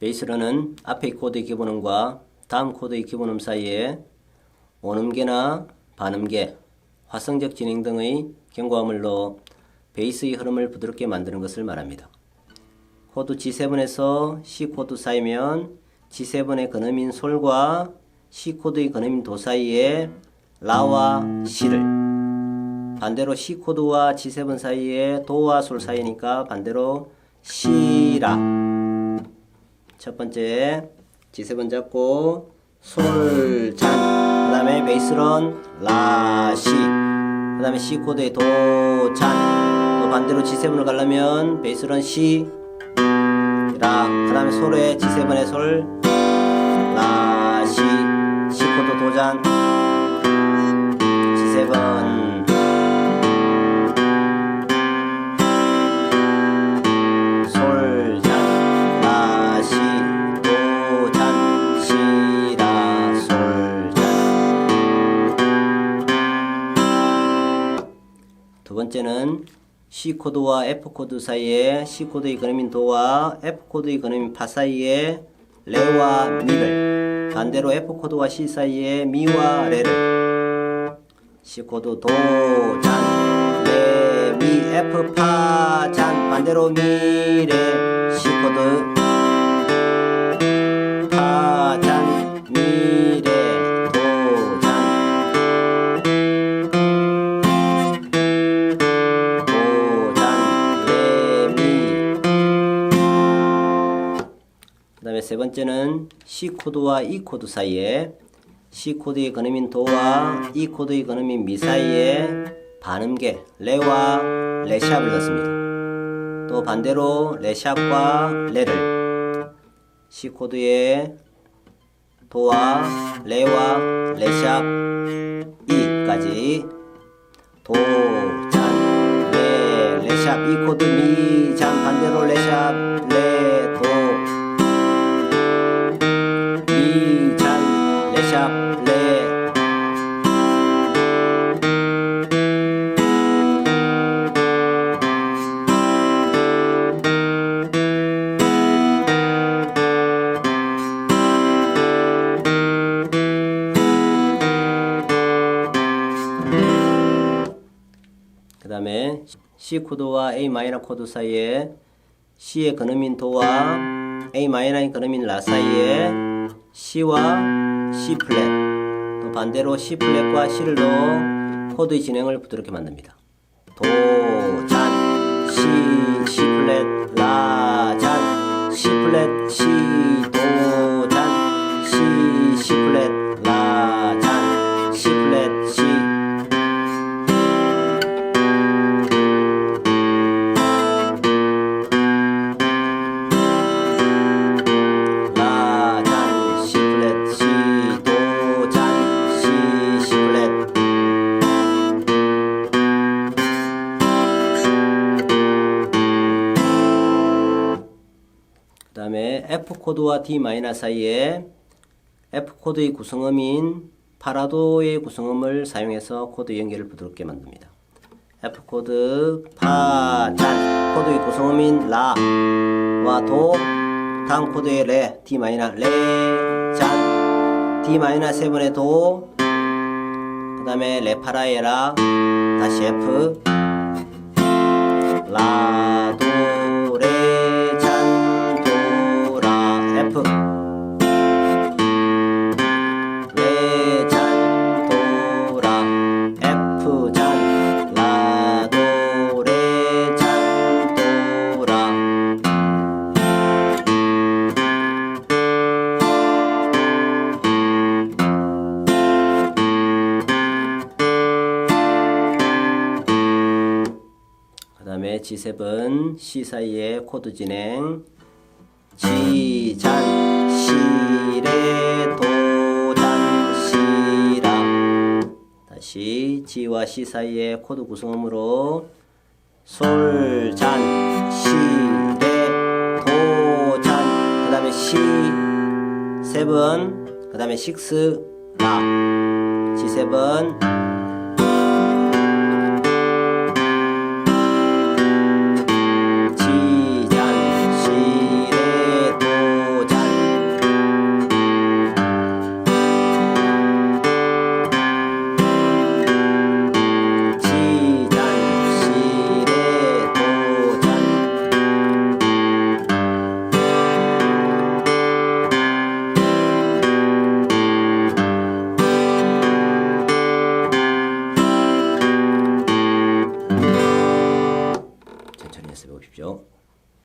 베이스라는 앞의 코드의 기본음과 다음 코드의 기본음 사이에 원음계나 반음계, 화성적 진행 등의 경고음을 넣어 베이스의 흐름을 부드럽게 만드는 것을 말합니다. 코드 G7에서 C 코드 사이면 G7의 근음인 솔과 C 코드의 근음인 도 사이에 라와 C를 반대로 C 코드와 G7 사이에 도와 솔 사이니까 반대로 C라 첫 번째 G7 잡고 솔, 잔, 그 다음에 베이스론 라, 시, 그 다음에 C 코드의 도, 잔, 또 반대로 G7을 가려면 베이스론 시, 라, 그 다음에 솔의 G7의 솔, 라, 시, C 코드 도 잔, G7, 번째는 C 코드와 F 코드 사이에 C 코드의 근음인 도와 F 코드의 근음인 파 사이에 레와 미를 반대로 F 코드와 C 사이에 미와 레를 C 코드 도, 잔, 레, 미, F, 파, 잔 반대로 미, 레 C 코드 다음에 세 번째는 C 코드와 E 코드 사이에 C 코드의 근음인 도와 E 코드의 근음인 미 사이에 반음계 레와 레샵을 넣습니다. 또 반대로 레샵과 레를 C 코드의 도와 레와 레샵 E까지 도, 잔, 레, 레샵 E 코드 미, 잔 반대로 레샵 C 코드와 A 마이너 코드 사이에 C의 근음인 도와 A 마이너의 근음인 라 사이에 C와 C 플랫 또 반대로 C 플랫과 C를 넣어 코드의 진행을 부드럽게 만듭니다. 도, 잔, C, C 플랫, 라, 잔, C 플랫, C, F 코드와 D 마이너 사이에 F 코드의 구성음인 파라도의 구성음을 사용해서 코드 연결을 부드럽게 만듭니다. F 코드 파, 잔, 코드의 구성음인 라와 도, 다음 코드의 레, D 마이너 레, 잔, D 마이너 세븐의 도, 그 다음에 레 파라의 라, 다시 F, G7, C 사이에 코드 진행. G, 잔, 시, 레, 도, 잔, 시, 라. 다시 G와 C 사이에 코드 구성음으로 솔, 잔, 시, 레, 도, 잔, 그 다음에 시, 세븐, 그 다음에 식스, 라, G7,